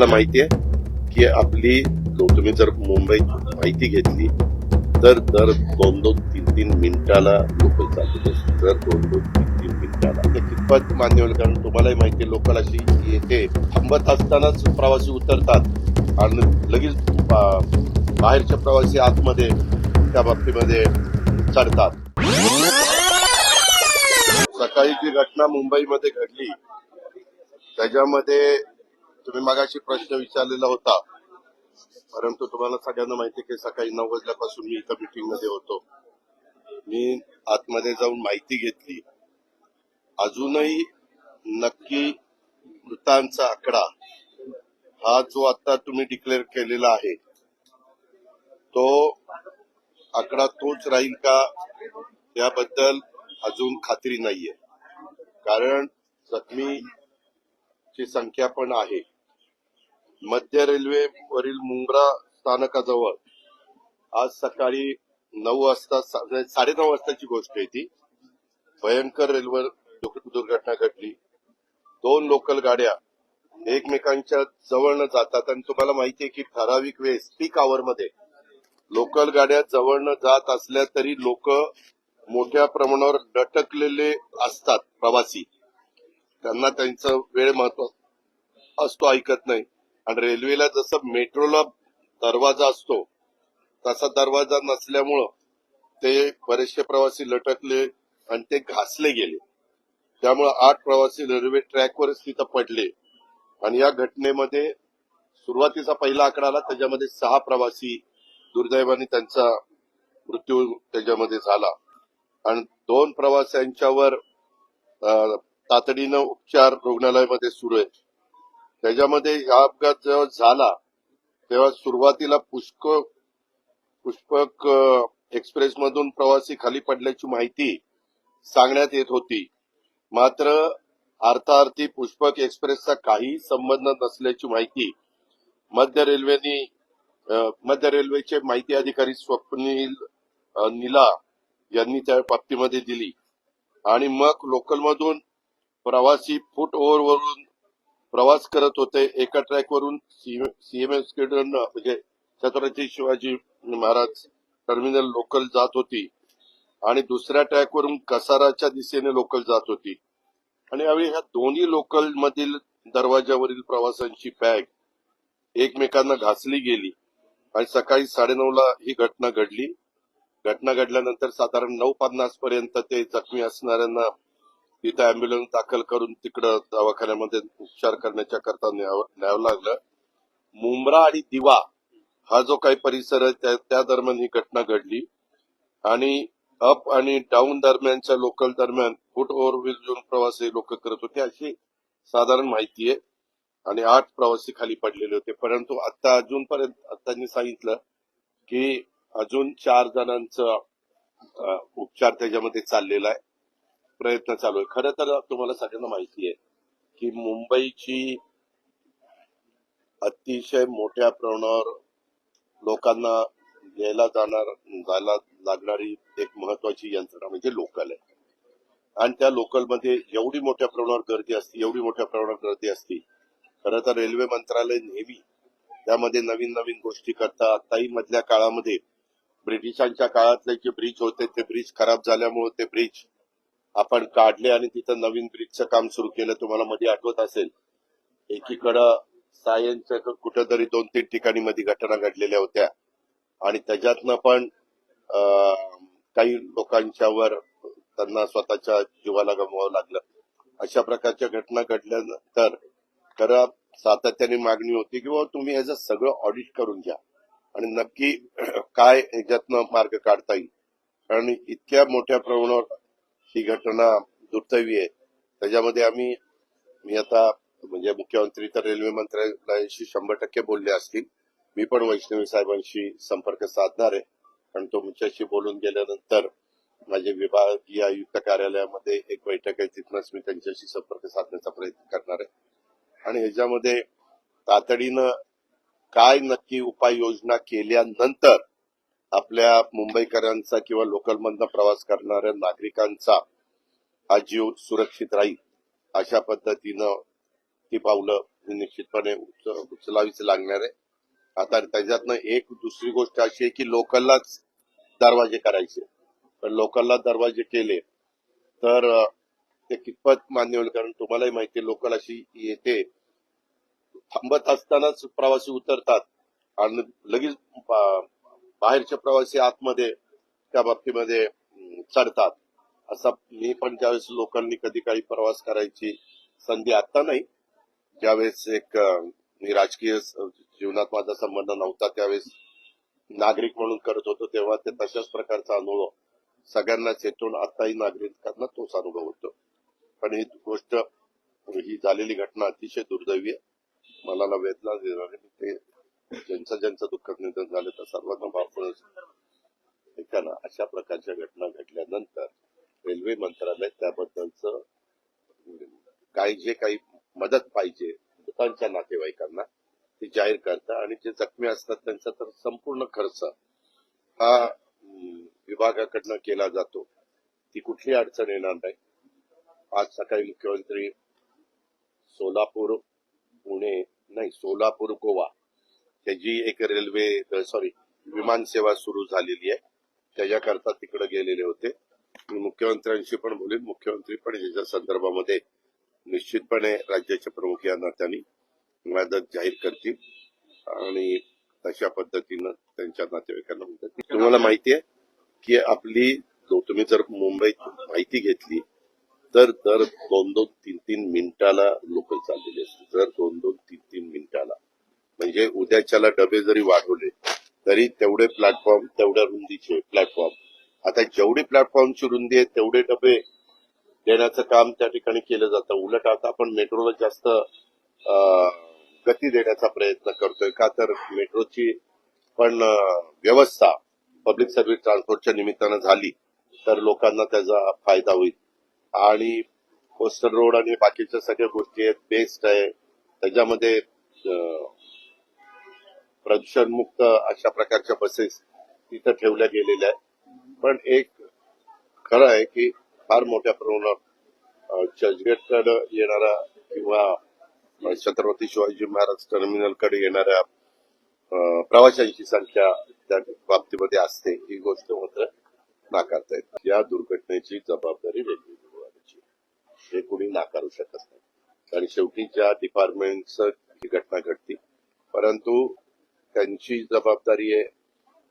तुम्हाला माहिती आहे की आपली तुम्ही जर मुंबईत माहिती घेतली तर दर दोन दोन तीन तीन मिनिटाला लोकल चालू दर दोन दोन तीन तीन मिनिटाला. ते कितपत मान्य होईल? कारण तुम्हालाही माहिती आहे लोकल अशी येते. थांबत असतानाच प्रवासी उतरतात. आणि लगेच बाहेरचे प्रवासी आतमध्ये त्या बाबतीमध्ये चढतात. सकाळी जी घटना मुंबईमध्ये घडली त्याच्यामध्ये तुम्ही मगाशी प्रश्न विचारलेला होता. परंतु तुम्हाला सगळ्यांना माहिती की सकाळी नऊ वाजल्यापासून मी इथं मीटिंगमध्ये होतो. मी आतमध्ये जाऊन माहिती घेतली. अजूनही नक्की मृतांचा आकडा हा जो आता तुम्ही डिक्लेअर केलेला आहे तो आकडा तोच राहील का? याबद्दल अजून खात्री नाहीये. कारण जखमीची संख्या पण आहे. मध्य रेल्वेवरील मुंब्रा स्थानकाजवळ आज सकाळी नऊ वाजता सा- म्हणजे साडेनऊ वाजताची गोष्ट आहे ती. भयंकर रेल्वे दुर्घटना घडली. दोन लोकल गाड्या एकमेकांच्या जवळनं जातात. आणि तुम्हाला माहिती आहे की ठराविक वेळेस पीक आवर मध्ये लोकल गाड्या जवळनं जात असल्या तरी लोक मोठ्या प्रमाणावर लटकलेले असतात प्रवासी. त्यांना त्यांचा वेळ महत्त्व असतो ऐकत नाही. आणि रेल्वेला जसं मेट्रोला दरवाजा असतो तसा दरवाजा नसल्यामुळं ते बरेचसे प्रवासी लटकले आणि ते घासले गेले. त्यामुळे आठ प्रवासी रेल्वे ट्रॅकवरच तिथं पडले. आणि या घटनेमध्ये सुरुवातीचा पहिला आकडा आला त्याच्यामध्ये सहा प्रवासी दुर्दैवाने त्यांचा मृत्यू त्याच्यामध्ये झाला. आणि दोन प्रवाशांच्यावर अं, तातडीनं उपचार रुग्णालयामध्ये सुरू आहेत त्याच्यामध्ये हा अपघात जेव्हा झाला तेव्हा सुरुवातीला पुष्क पुष्पक एक्सप्रेस मधून प्रवासी खाली पडल्याची माहिती सांगण्यात येत होती. मात्र अर्थार्थी पुष्पक एक्सप्रेसचा काही संबंध नसल्याची माहिती मध्य रेल्वेने मध्य रेल्वेचे माहिती अधिकारी स्वप्नील निला यांनी त्या बाबतीमध्ये दिली. आणि मग लोकलमधून प्रवासी फूट ओव्हरवरून प्रवास करत होते एका ट्रॅकवरून सीएमएस म्हणजे छत्रपती शिवाजी महाराज टर्मिनल लोकल जात होती. आणि दुसऱ्या ट्रॅकवरून कसाराच्या दिशेने लोकल जात होती. आणि यावेळी ह्या दोन्ही लोकल मधील दरवाजावरील प्रवाशांची बॅग एकमेकांना घासली गेली. आणि सकाळी साडेनऊला ही घटना घडली. घटना घडल्यानंतर साधारण नऊ पन्नास पर्यंत ते जखमी असणाऱ्यांना तिथं अँब्युलन्स दाखल करून तिकडं दवाखान्यामध्ये उपचार करण्याच्या करता न्यावं लागलं. मुंब्रा आणि दिवा हा जो काही परिसर आहे त्या- दरम्यान ही घटना घडली. आणि अप आणि डाऊन दरम्यानच्या लोकल दरम्यान फूट ओव्हरब्रिज घेऊन प्रवासी लोक करत होते अशी साधारण माहिती आहे. आणि आठ प्रवासी खाली पडलेले होते. परंतु आता अजूनपर्यंत त्यांनी सांगितलं की अजून चार जणांचं उपचार त्याच्यामध्ये चाललेला आहे. प्रयत्न चालू आहे. खरं तर तुम्हाला सगळ्यांना माहिती आहे की मुंबईची अतिशय मोठ्या प्रमाणावर लोकांना घ्यायला जाणार जायला लागणारी एक महत्वाची यंत्रणा म्हणजे लोकल आहे. आणि त्या लोकलमध्ये एवढी मोठ्या प्रमाणावर गर्दी असते एवढी मोठ्या प्रमाणावर गर्दी असते. खरं तर रेल्वे मंत्रालय नेहमी त्यामध्ये नवीन नवीन गोष्टी करतात. आताही मधल्या काळामध्ये ब्रिटिशांच्या काळातले जे ब्रिज होते ते ब्रिज खराब झाल्यामुळे ते ब्रिज आपण काढले आणि तिथं नवीन ब्रिजचं काम सुरू केलं तुम्हाला मध्ये आठवत असेल. एकीकडं सायनच्या कुठंतरी दोन तीन ठिकाणी मध्ये घटना घडलेल्या होत्या. आणि त्याच्यातनं पण अं, काही लोकांच्यावर त्यांना स्वतःच्या जीवाला गमवावं लागलं. अशा प्रकारच्या घटना घडल्यानंतर खरं सातत्याने मागणी होती की बाबा तुम्ही ह्याचं सगळं ऑडिट करून घ्या. आणि नक्की काय ह्याच्यातनं मार्ग काढता येईल. कारण इतक्या मोठ्या प्रमाणावर ही घटना दुर्दैवी आहे. त्याच्यामध्ये आम्ही मी आता म्हणजे मुख्यमंत्री तर रेल्वे मंत्रालयाशी शंभर टक्के बोलले असतील. मी पण वैष्णवी साहेबांशी संपर्क साधणार आहे. कारण तुमच्याशी बोलून गेल्यानंतर माझे विभागीय आयुक्त कार्यालयामध्ये एक बैठक आहे. तिथूनच मी त्यांच्याशी संपर्क साधण्याचा प्रयत्न करणार आहे. आणि ह्याच्यामध्ये तातडीनं काय नक्की उपाययोजना केल्यानंतर आपल्या मुंबईकरांचा किंवा लोकलमधनं प्रवास करणाऱ्या नागरिकांचा हा जीव सुरक्षित राहील अशा पद्धतीनं ती पावलं निश्चितपणे उचलावीच लागणार आहे. आता त्याच्यातनं एक दुसरी गोष्ट अशी आहे की लोकललाच दरवाजे करायचे. पण लोकलला दरवाजे केले तर ते कितपत मान्य होईल? कारण तुम्हालाही माहिती आहे लोकल अशी येते. थांबत असतानाच प्रवासी उतरतात. आणि लगेच बाहेरचे प्रवासी आतमध्ये त्या बाबतीमध्ये चढतात. असा मी पण ज्यावेळेस लोकांनी कधी काही प्रवास करायची संधी आता नाही. ज्यावेळेस एक मी राजकीय जीवनात माझा संबंध नव्हता त्यावेळेस नागरिक म्हणून करत होतो तेव्हा ते तशाच प्रकारचा अनुभव सगळ्यांनाच येतो आताही नागरिकांना तोच अनुभव होतो. पण ही गोष्ट ही झालेली घटना अतिशय दुर्दैवी आहे. मला वेदना देणारी ते ज्यांचं ज्यांचं दुःखद निधन झालं तर सर्वांना बापून ऐकाना अशा प्रकारच्या घटना घडल्यानंतर रेल्वे मंत्रालय त्याबद्दलच काही जे काही मदत पाहिजे मृतांच्या नातेवाईकांना ती जाहीर करतं आणि जे जखमी असतात त्यांचा तर संपूर्ण खर्च हा विभागाकडनं केला जातो. ती कुठली अडचण येणार नाही. आज सकाळी मुख्यमंत्री सोलापूर पुणे नाही सोलापूर गोवा त्याची एक रेल्वे सॉरी विमान सेवा सुरू झालेली आहे. त्याच्याकरता तिकडे गेलेले होते. मी मुख्यमंत्र्यांशी पण बोलेन. मुख्यमंत्री पण याच्या संदर्भामध्ये निश्चितपणे राज्याचे प्रमुख या नात्याने मदत जाहीर करतील. आणि तशा पद्धतीनं त्यांच्या नातेवाईकांना मदत तुम्हाला माहिती आहे की आपली तुम्ही जर मुंबईत माहिती घेतली तर दर दोन दोन तीन तीन मिनिटाला लोकल चाललेली असते. दर दोन दोन तीन तीन मिनिटाला. म्हणजे उद्याच्याला डबे जरी वाढवले तरी तेवढे प्लॅटफॉर्म तेवढ्या रुंदीचे प्लॅटफॉर्म आता जेवढी प्लॅटफॉर्मची रुंदी आहे तेवढे डबे देण्याचं काम त्या ठिकाणी केलं जातं. उलट आता आपण मेट्रोला जास्त गती देण्याचा प्रयत्न करतोय. का तर मेट्रोची पण व्यवस्था पब्लिक सर्व्हिस ट्रान्सपोर्टच्या निमित्तानं झाली तर लोकांना त्याचा फायदा होईल. आणि कोस्टल रोड आणि बाकीच्या सगळ्या गोष्टी आहेत बेस्ट आहे. त्याच्यामध्ये प्रदूषणमुक्त अशा प्रकारच्या बसेस तिथं ठेवल्या गेलेल्या आहेत. पण एक खरं आहे की फार मोठ्या प्रमाणात चर्चगेटकडे येणारा किंवा छत्रपती शिवाजी महाराज टर्मिनलकडे येणाऱ्या प्रवाशांची संख्या त्या बाबतीमध्ये असते ही गोष्ट मात्र नाकारता येत या दुर्घटनेची जबाबदारी रेल्वे विभागाची हे कुणी नाकारू शकत नाही. कारण शेवटी ज्या डिपार्टमेंटचं ही घटना घडती. परंतु त्यांची जबाबदारी आहे.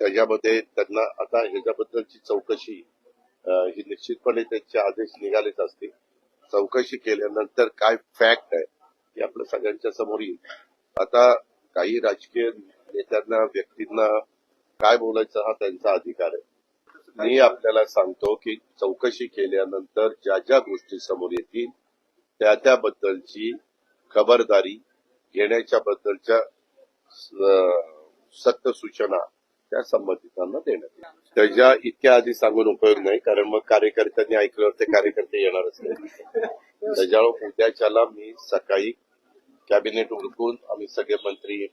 त्याच्यामध्ये त्यांना आता ह्याच्याबद्दलची चौकशी ही निश्चितपणे त्यांचे आदेश निघालेच असतील. चौकशी केल्यानंतर काय फॅक्ट आहे हे आपल्या सगळ्यांच्या समोर येईल. आता काही राजकीय नेत्यांना व्यक्तींना काय बोलायचं हा त्यांचा अधिकार आहे. मी आपल्याला सांगतो की चौकशी केल्यानंतर ज्या ज्या गोष्टी समोर येतील त्या त्याबद्दलची खबरदारी घेण्याच्या बद्दलच्या सक्त सत्य सूचना त्या संबंधितांना देण्यात त्याच्या इतक्या आधी सांगून उपयोग नाही कारण मग कार्यकर्त्यांनी ऐकल्यावर ते कार्यकर्ते येणारच नाही त्याच्यावर उद्याच्याला मी सकाळी कॅबिनेट उरकून आम्ही सगळे मंत्री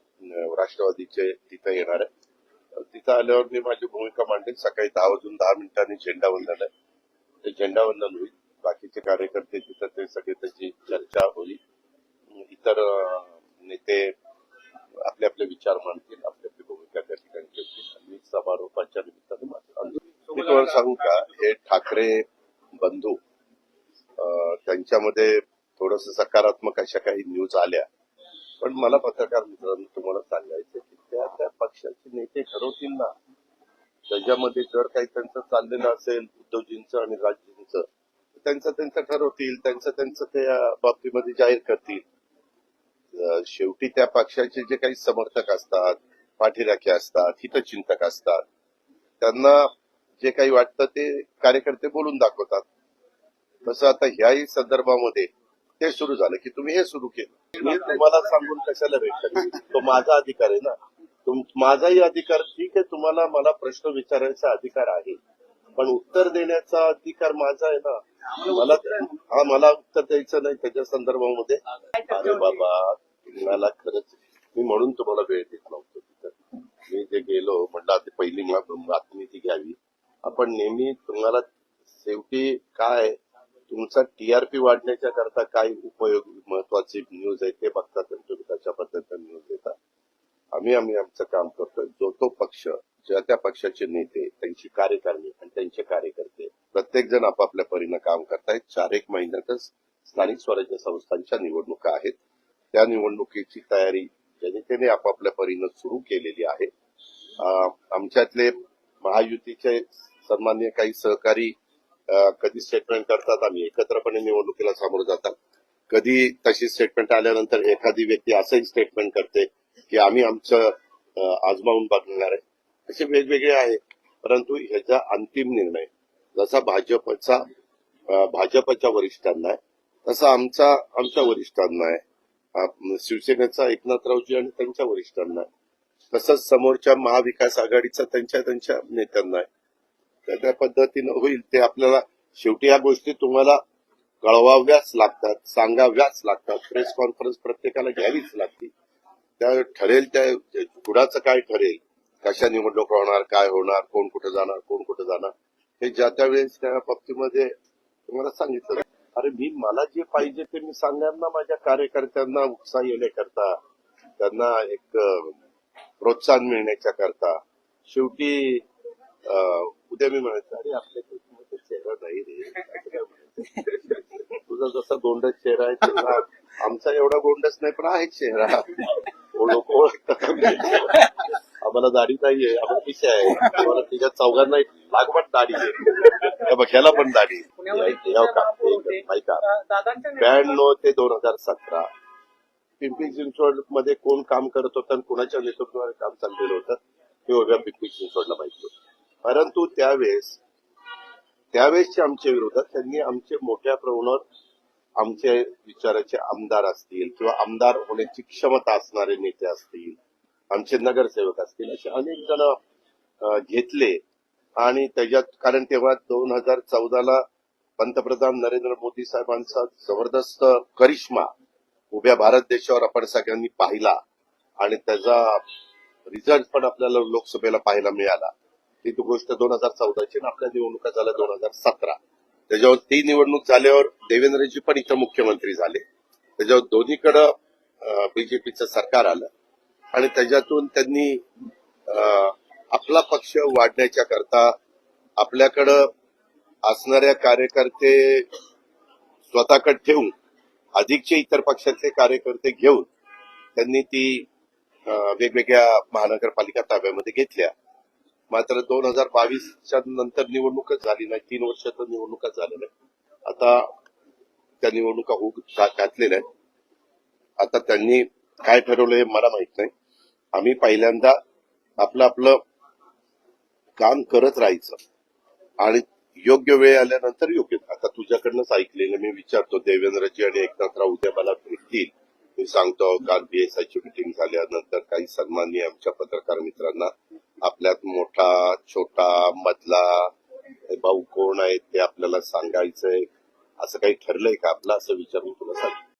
राष्ट्रवादीचे तिथं येणार आहे. तिथं आल्यावर मी माझी भूमिका मांडली सकाळी दहा वाजून दहा मिनिटांनी झेंडावंदन आहे. ते झेंडावंदन होईल. बाकीचे कार्यकर्ते तिथं ते सगळे त्याची चर्चा होईल. इतर नेते आपले आपले विचार मांडतील आपली आपली भूमिका त्या ठिकाणी ठेवतील आणि समारोपाच्या निमित्ताने मी तुम्हाला सांगू का हे ठाकरे बंधू अं, त्यांच्यामध्ये थोडस सकारात्मक अशा काही न्यूज आल्या. पण मला पत्रकार मित्रांनो तुम्हाला सांगायचं की त्या त्या पक्षाचे नेते ठरवतील ना त्याच्यामध्ये जर काही त्यांचं चाललेलं असेल उद्धवजींचं आणि राजजींचं त्यांचं त्यांचं ठरवतील त्यांचं त्यांचं त्या बाबतीमध्ये जाहीर करतील. शेवटी त्या पक्षाचे जे काही समर्थक असतात पाठीराखे असतात हितचिंतक असतात त्यांना जे काही वाटतं ते कार्यकर्ते बोलून दाखवतात. तसं आता ह्याही संदर्भामध्ये ते सुरू झालं की तुम्ही हे सुरू केलं. मी तुम्हाला सांगून कशाला भेटत तो माझा अधिकार आहे ना. माझाही अधिकार ठीक आहे तुम्हाला मला प्रश्न विचारायचा अधिकार आहे. पण उत्तर देण्याचा अधिकार माझा आहे ना. मला हा मला उत्तर द्यायचं नाही त्याच्या संदर्भामध्ये. अरे बाबा मला खरंच मी म्हणून तुम्हाला वेळ देत नव्हतो तिथं. मी जे गेलो म्हणलं आता पहिली मा- बातमी ती घ्यावी. आपण नेहमी तुम्हाला शेवटी काय तुमचा टीआरपी वाढण्याच्या करता काय उपयोग महत्वाची न्यूज आहे ते बघतात आणि तुम्ही त्याच्या पद्धतीने न्यूज देता. आम्ही आम्ही आमचं काम करतोय. जो तो पक्ष ज्या त्या पक्षाचे नेते त्यांची कार्यकारणी आणि त्यांचे कार्यकर्ते प्रत्येक जण आपापल्या परीनं काम करतायत. चार एक महिन्यातच स्थानिक स्वराज्य संस्थांच्या निवडणुका आहेत. त्या निवडणुकीची तयारी जनतेने आपापल्या परीनं सुरू केलेली आहे. आमच्यातले महायुतीचे सन्मान्य काही सहकारी कधी स्टेटमेंट करतात आम्ही एकत्रपणे निवडणुकीला सामोरं जातात. कधी तशी स्टेटमेंट आल्यानंतर एखादी व्यक्ती असंही स्टेटमेंट करते की आम्ही आमचं आजमावून बघणार आहे. असे वेगवेगळे आहे परंतु ह्याचा अंतिम निर्णय जसा भाजपचा भाजपच्या वरिष्ठांना आहे तसा आमचा आमच्या वरिष्ठांना आहे. शिवसेनेचा एकनाथरावजी आणि त्यांच्या वरिष्ठांना आहे. तसंच समोरच्या महाविकास आघाडीचा त्यांच्या त्यांच्या नेत्यांना आहे. त्या त्या पद्धतीनं होईल ते आपल्याला शेवटी या गोष्टी तुम्हाला कळवाव्याच लागतात सांगाव्याच लागतात. प्रेस कॉन्फरन्स प्रत्येकाला घ्यावीच लागते. त्या ठरेल त्या गुडाचं काय ठरेल कशा निवडणूक होणार काय होणार कोण कुठे जाणार कोण कुठे जाणार? हे ज्या त्या वेळेस त्या बाबतीमध्ये तुम्हाला सांगितलं. अरे मी मला जे पाहिजे ते मी सांगणार ना माझ्या कार्यकर्त्यांना उत्साह येण्याकरता त्यांना एक प्रोत्साहन मिळण्याच्या करता शेवटी उद्या मी म्हणायचं अरे आपल्या चेहरा नाही रे. तुझा जसा गोंडस चेहरा आहे तसा आमचा एवढा गोंडस नाही पण आहे चेहरा. लोक ओळखतात आम्हाला दाढी नाहीये आम्हाला पिशा आहे. आम्हाला तिच्या चौघांना एक लागवट दाढी आहे. बघ्याला पण दाढी ब्याण्णव ते दोन हजार सतरा. पिंपरी चिंचवडमध्ये कोण काम करत होतं आणि कुणाच्या नेतृत्वाने काम चाललेलं होतं हे उभ्या पिंपरी चिंचवडला माहिती होतं परंतु त्यावेळेस त्यावेळेसचे आमच्या विरोधात त्यांनी आमचे मोठ्या प्रमाणावर आमचे विचाराचे आमदार असतील किंवा आमदार होण्याची क्षमता असणारे नेते असतील आमचे नगरसेवक असतील असे अनेक जण घेतले. आणि त्याच्यात कारण तेव्हा दोन हजार चौदाला पंतप्रधान नरेंद्र मोदी साहेबांचा जबरदस्त करिश्मा उभ्या भारत देशावर आपण सगळ्यांनी पाहिला. आणि त्याचा रिझल्ट पण आपल्याला लोकसभेला पाहायला मिळाला. ती तो गोष्ट दोन हजार चौदाची आणि आपल्या निवडणुका झाल्या दोन हजार सतरा. त्याच्यावर ती निवडणूक झाल्यावर देवेंद्रजी पण इथं मुख्यमंत्री झाले. त्याच्यावर दोन्हीकडं बीजेपीचं सरकार आलं. आणि त्याच्यातून त्यांनी आपला पक्ष वाढण्याच्या करता आपल्याकडं असणाऱ्या कार्यकर्ते स्वतःकडे ठेवून अधिकचे इतर पक्षातले कार्यकर्ते घेऊन त्यांनी ती वेगवेगळ्या महानगरपालिका ताब्यामध्ये घेतल्या. मात्र दोन हजार बावीसच्या नंतर निवडणूकच झाली नाही. तीन वर्षात निवडणुकाच झाल्या नाही आता त्या निवडणुका होऊ घातलेल्या आहेत. आता त्यांनी काय ठरवलं हे मला माहीत नाही. आम्ही पहिल्यांदा आपलं आपलं काम करत राहायचं. आणि योग्य वेळ आल्यानंतर योग्य आता तुझ्याकडनंच ऐकलेलं मी विचारतो देवेंद्रजी आणि एकनाथराव उद्या मला भेटतील. मी सांगतो काल बीएसआयची मिटिंग झाल्यानंतर काही सन्माननीय आमच्या पत्रकार मित्रांना आपल्यात मोठा छोटा मधला भाऊ कोण आहेत? ते आपल्याला सांगायचंय. असं काही ठरलंय का? आपलं असं विचारून तुला सांगितलं